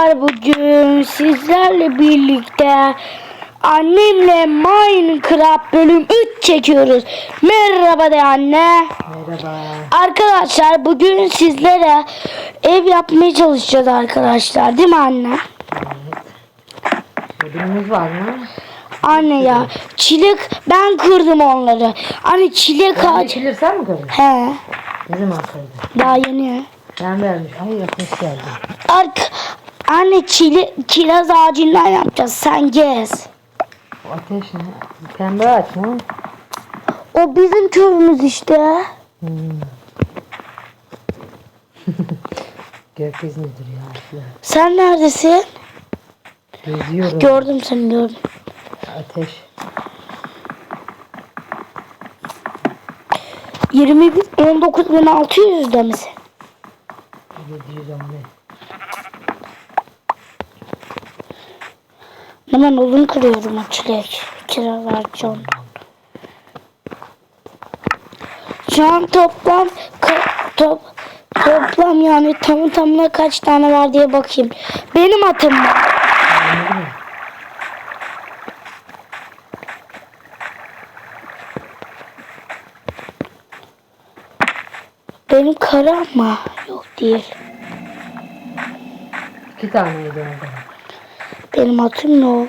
Arkadaşlar bugün sizlerle birlikte annemle Minecraft bölüm 3 çekiyoruz. Merhaba de anne. Merhaba. Arkadaşlar bugün sizlere ev yapmaya çalışacağız arkadaşlar. Değil mi anne? Ödülümüz var mı? Anne ya çilek ben kırdım onları. Anne çilek ağacı. Geçilir sen mi kırdın? He Ne zaman kırdın? daha yeni. Ben vermiş. Ay ateş geldi. Ark Anne çile, kiraz ağacından yapacağız. Sen gez. Ateş ne? Pembe ağaç mı? O bizim köyümüz işte. Hmm. Gökyüzündedir ya ağaçlar. Sen neredesin? Geziyorum. Gördüm seni gördüm. ateş. 20 bin, 19.600'de misin? 715. Hemen odun kırıyorum. Kiraz ağacı ondan. Şu toplam top, toplam yani tamı tamına kaç tane var diye bakayım. Benim atım var. Mı? Benim kara ama yok değil. İki taneydi orada. Benim atım yok.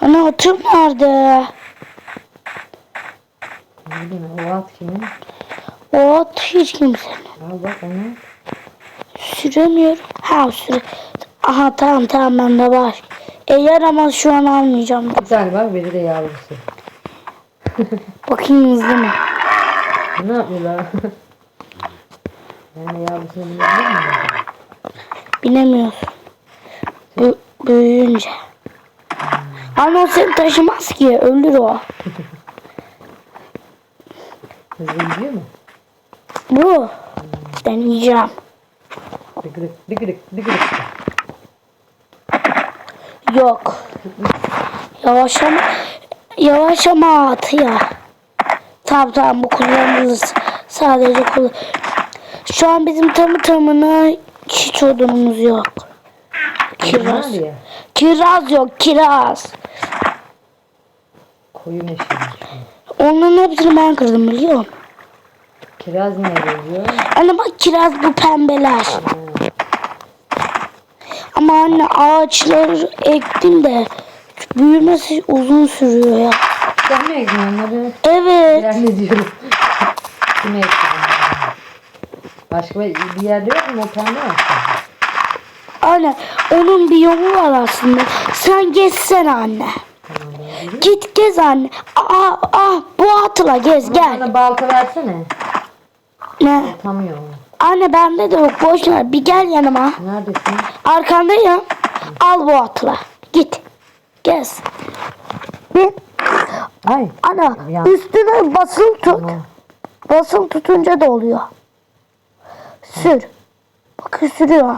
Ana atım nerede? Anladın mı? O at kimin? O at hiç kimsenin. Al bak onu. Süremiyorum. Ha süre. Aha tamam tamam bende var. E yaramaz şu an almayacağım. Var biri de yavrusu. Bakayım hızlı mı? Ne yapıyorlar? yani yavrusunu bilebilir? Bilemiyoruz. Bu, büyüyünce. Ama o seni taşımaz ki. Ölür o. Hızlı gidiyor mu? Bu. Deneyeceğim. Dıgırık dıgırık dıgırık. Yok. Yavaş ama yavaş ama at ya. Tamam tamam bu kullanılır. Sadece kullan. Şu an bizim tamı tamına hiç odunumuz yok. Kiraz. Kiraz. Yok kiraz. Koyu meşeymiş. Onların hepsini ben kırdım biliyor musun? Kiraz ne yazıyor? Anne bak kiraz bu pembeler. Ama anne ağaçları ektim de büyümesi uzun sürüyor ya. Sen mi ektin onları? Evet. Ben ne diyorum? Kim ekti onları? Başka bir yerde yok mu? O pembe mi? Anne onun bir yolu var aslında. Sen gezsene anne. Tamam. Git gez anne. Aa, aa bu atla gez gel. Bana balta versene. Ne? Atamıyor onu. Anne bende de yok boş ver. Bir gel yanıma. Neredesin? Arkandayım. Al bu atla. Git. Gez. Bir. Ay. Ana Ya. üstüne basılı tut. Tamam. Basılı tutunca da oluyor. Sür. Bak sürüyor.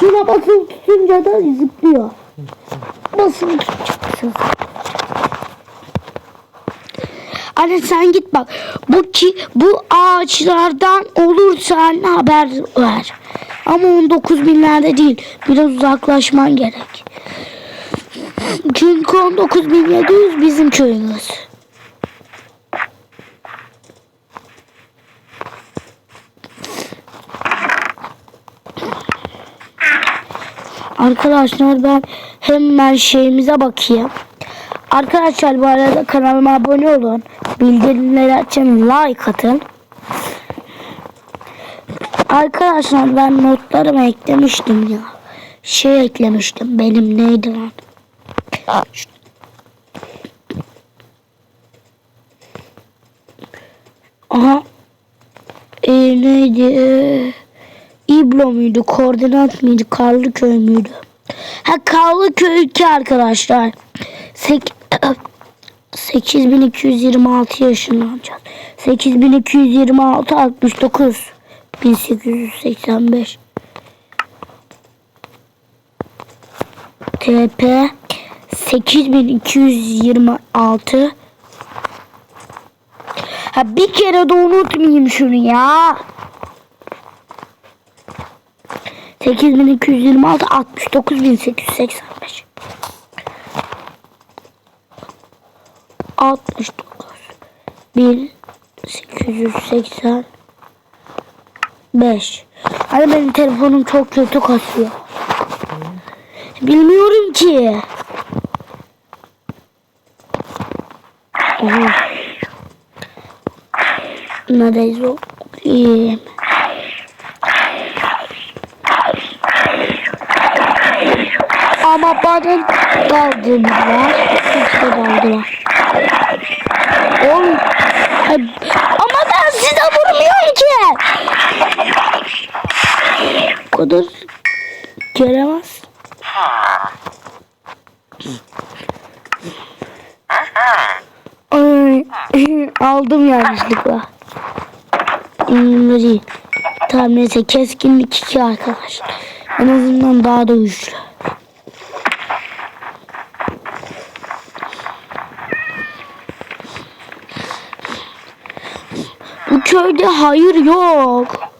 Şuna basılı tutunca da zıplıyor. Basılı tutacaksın. Anne sen git bak. Bu ki bu ağaçlardan olursa anne haber ver. Ama 19 binlerde değil. Biraz uzaklaşman gerek. Çünkü 19.700 bizim köyümüz. Arkadaşlar ben hemen şeyimize bakayım. Arkadaşlar bu arada kanalıma abone olun. Bildirimleri açın. Like atın. Arkadaşlar ben notlarıma eklemiştim ya. Şey eklemiştim. Benim neydi lan? Aha. Ee, neydi? İblo muydu? Koordinat mıydı? Karlıköy müydü? Ha Karlıköy 2 arkadaşlar. Sek 8226 yaşlanacağız. 8226 69 1885 TP 8226 Ha bir kere de unutmayayım şunu ya. 8226 69885 69 1885 Hani benim telefonum çok kötü kasıyor. Bilmiyorum ki. Aha. Neredeyiz o? İyiyim. Ama bana kaldırdılar. Kimse kaldırdılar. Oğlum. Ama ben size vurmuyorum ki. Gelemez. Ay, aldım yanlışlıkla. Hmm, değil. Tamam neyse keskinlik 2 arkadaşlar. En azından daha da güçlü. Bu köyde hayır yok.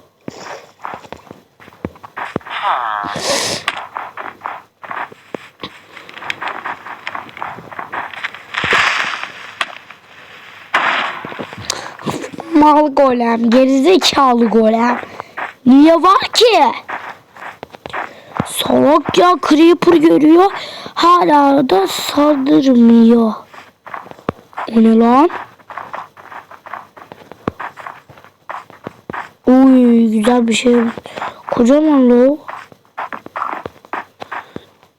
Mal golem, gerizekalı golem. Niye var ki? Salak ya Creeper görüyor. Hala da saldırmıyor. O ne lan? Güzel bir şey. Kocaman lo.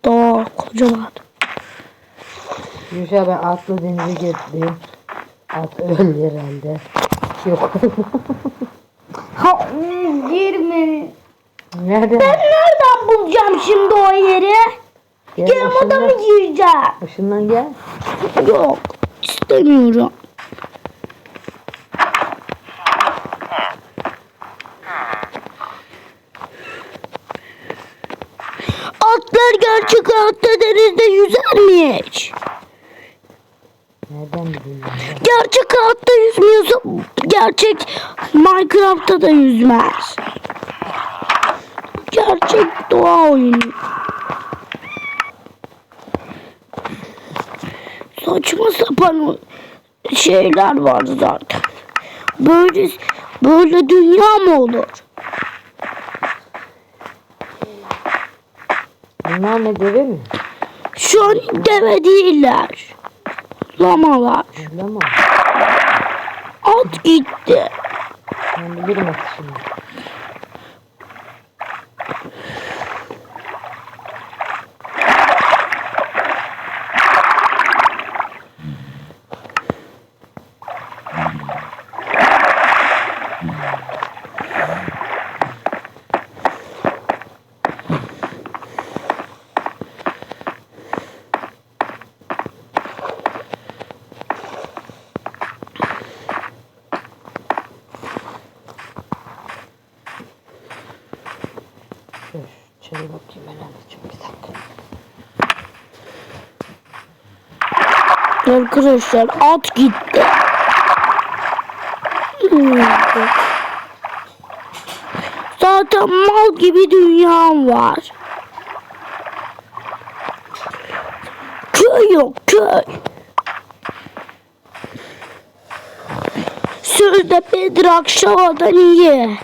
Daha kocaman. Yuşa ben atlı denize girdim. At öldü herhalde. Yok. Ha girme. Nereden? Ben nereden bulacağım şimdi o yeri? Gel Gel başından, gireceğim. başından gel. Yok istemiyorum. Gerçek hayatta denizde yüzermiş. Nereden bileyim ben? Gerçek hayatta yüzmüyorsa gerçek Minecraft'ta da yüzmez. Gerçek doğa oyunu. Saçma sapan şeyler var zaten. Böyle böyle dünya mı olur? Bunlar ne deve mi? Şu an deve değiller. Lamalar. Mi? At gitti. Ben bilirim atı şimdi. Dur, şöyle bakayım ben anlatacağım bir dakika. Arkadaşlar at gitti. Zaten mal gibi dünyam var. Köy yok köy. Sözde Bedrock Şava'dan iyi.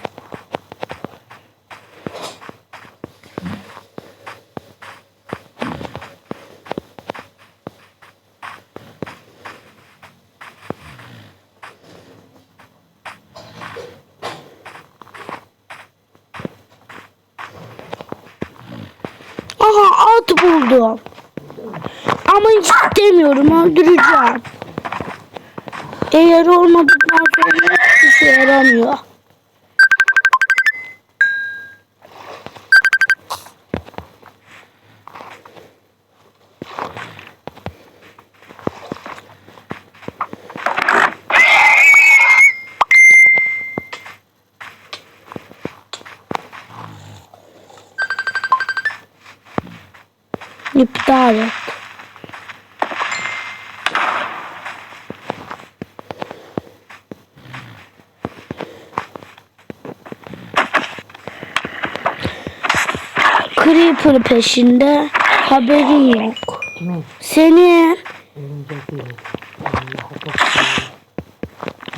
Aha at buldum. Ama istemiyorum öldüreceğim. Eğer olmadıktan sonra hiçbir şey yaramıyor. İptal et. Creeper peşinde. Haberin yok. Kimin? Senin değil.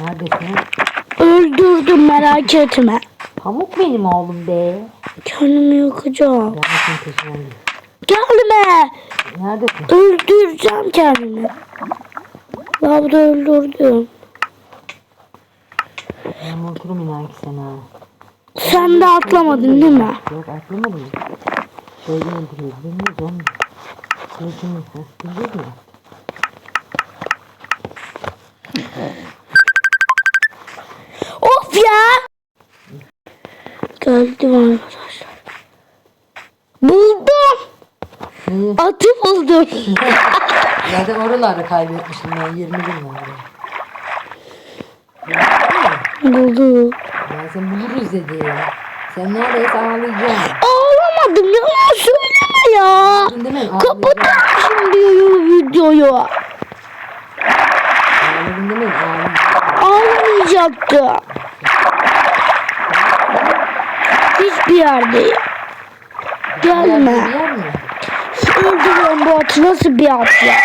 Neredesin? öldürdüm merak etme. Pamuk benim oğlum be. Kendimi yakacağım. Senin peşinden. Gelme. Neredesin? Öldüreceğim kendimi. Lavda öldürdüm. Ben unuturum inan ki seni ha. Sen de atlamadın değil mi? Yok atlamadım. Oğlum. Kılıcını. Heh, Biliyor musun? Of ya. Geldim arkadaşlar. Buldum. Neyi? Atı buldum. Zaten oralarda kaybetmiştim ben 20 gün vardı. Buldum. Ben seni buluruz dedi. Sen neredeyse ağlayacaksın. Ya. Kapatın diyor videoyu. Ağlamayacaktı. Hiçbir yerdeyim. Gelme. Öldürüyorum bu atı nasıl bir at ya?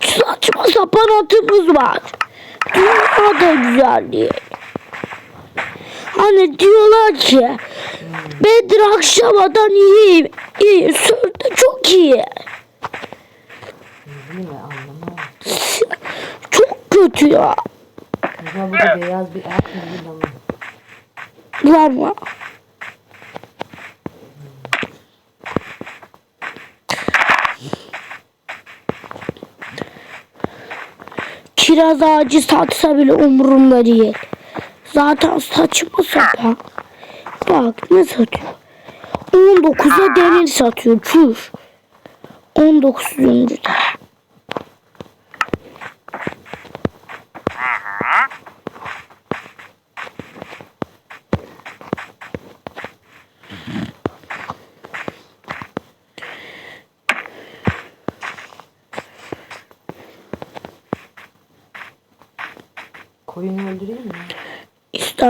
Saçma sapan atımız var. Dünya da güzel değil. Hani diyorlar ki Bedir akşamadan iyi, iyi, sözde çok iyi. Çok kötü ya. Burada beyaz bir ama. Var mı? Kiraz ağacı satsa bile umurumda değil. Zaten saçma sapan. Bak ne satıyor? 19'a demir satıyor. Çüş. 19 zümrüt.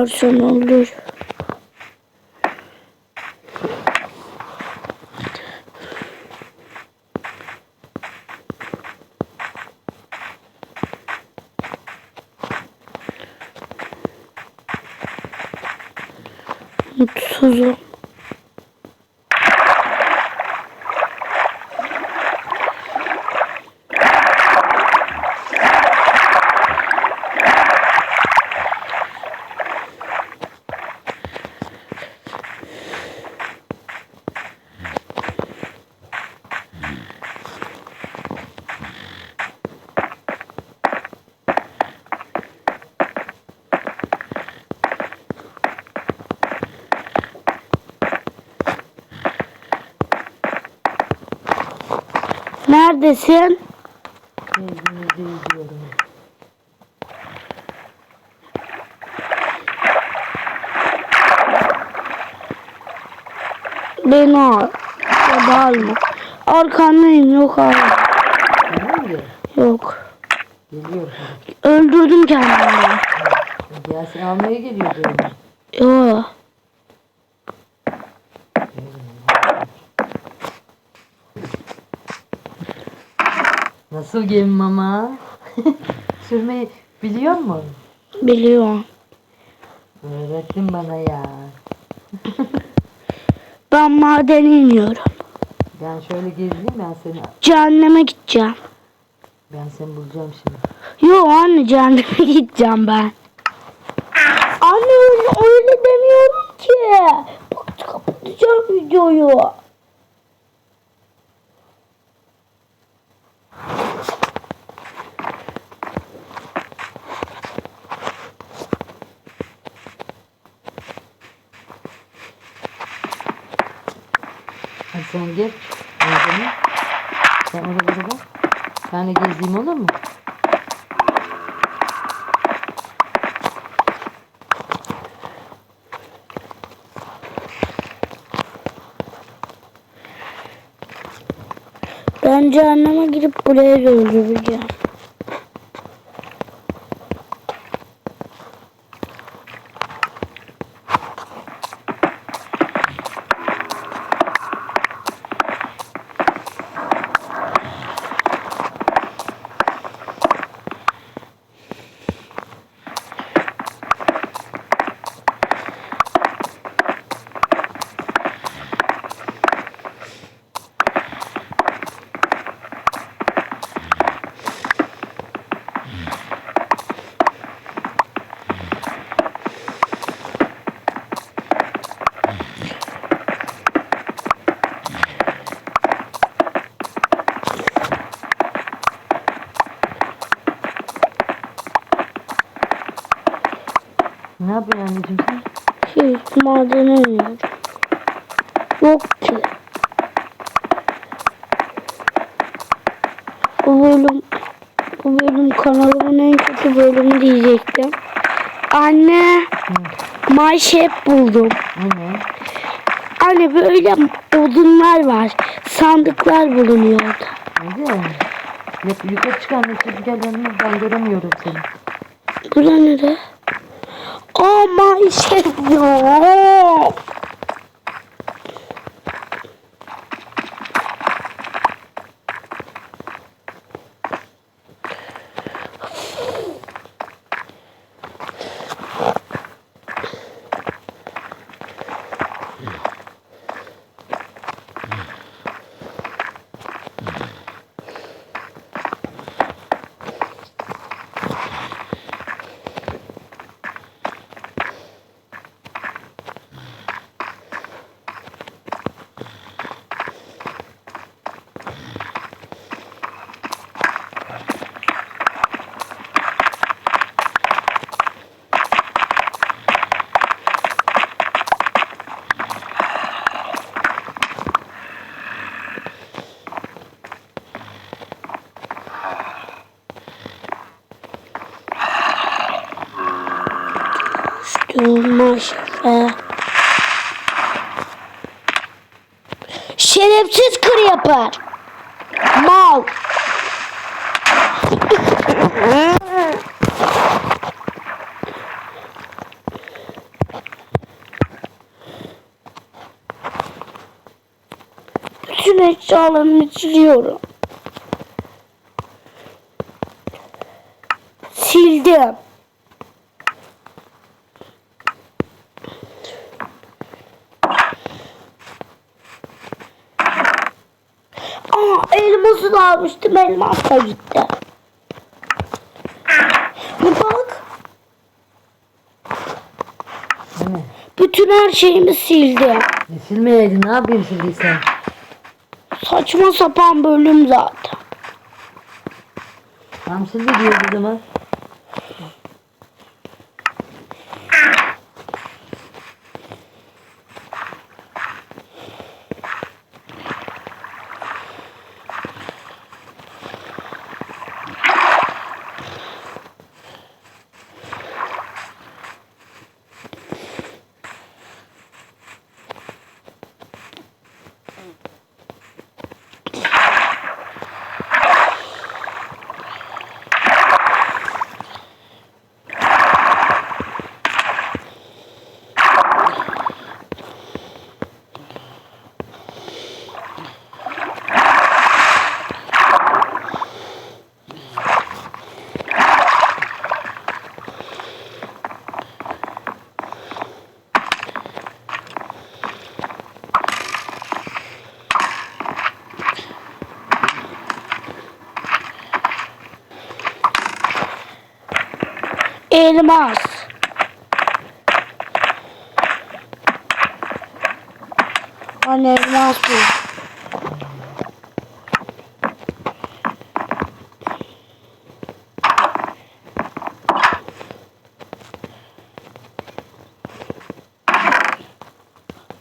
İstersen öldür. Mutsuzum. Neredesin? Beni al. Ya da alma. Arkandayım yok abi. Yok. Geliyorum. Öldürdüm kendimi. Gelsin almaya geliyor böyle. Yok. Nasıl gemim ama? Sürmeyi biliyor musun? Biliyorum. Öğrettin bana ya. Ben madene iniyorum. Ben şöyle gezeyim ben seni Cehenneme gideceğim. ben seni bulacağım şimdi. Yok anne cehenneme gideceğim ben. Anne öyle, öyle demiyorum ki. Bak kapatacağım videoyu. Sen gel. Sen oralara bak. Ben de gezeyim olur mu? Ben cehenneme girip buraya da Ne yapıyorsun anneciğim sen? Hiç madene iniyorum. Yok ki. Bu bölüm bu bölüm kanalımın en kötü bölümü diyecektim. Anne My Chef buldum. O ne? Anne böyle odunlar var. Sandıklar bulunuyor orada. Hadi. Yukarı çık anneciğim gel yanıma ben göremiyorum seni. Bura nere? My Chef ya. Şerefsiz kır yapar. Mal. Bütün eşyalarımı siliyorum. Sildim. Almıştım. Elmas da gitti. O ne? Bütün her şeyimi sildi. E, silmeyeydin ne yapayım sildiysen? Saçma sapan bölüm zaten. Tam sildi diyor o zaman. Elmas. Anne elmas bu.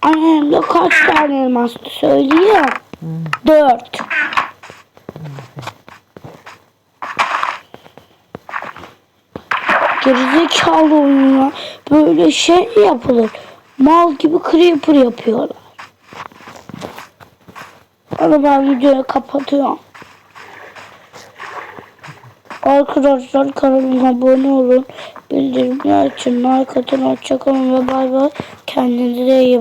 Annemde kaç tane elmastı söyleyeyim. Dört. Gerizekalı oyun ya. Böyle şey yapılır? Mal gibi creeper yapıyorlar. Ama ben videoyu kapatıyorum. Arkadaşlar kanalıma abone olun. Bildirimleri açın. Like atın. Hoşçakalın ve bay bay. Kendinize iyi bakın.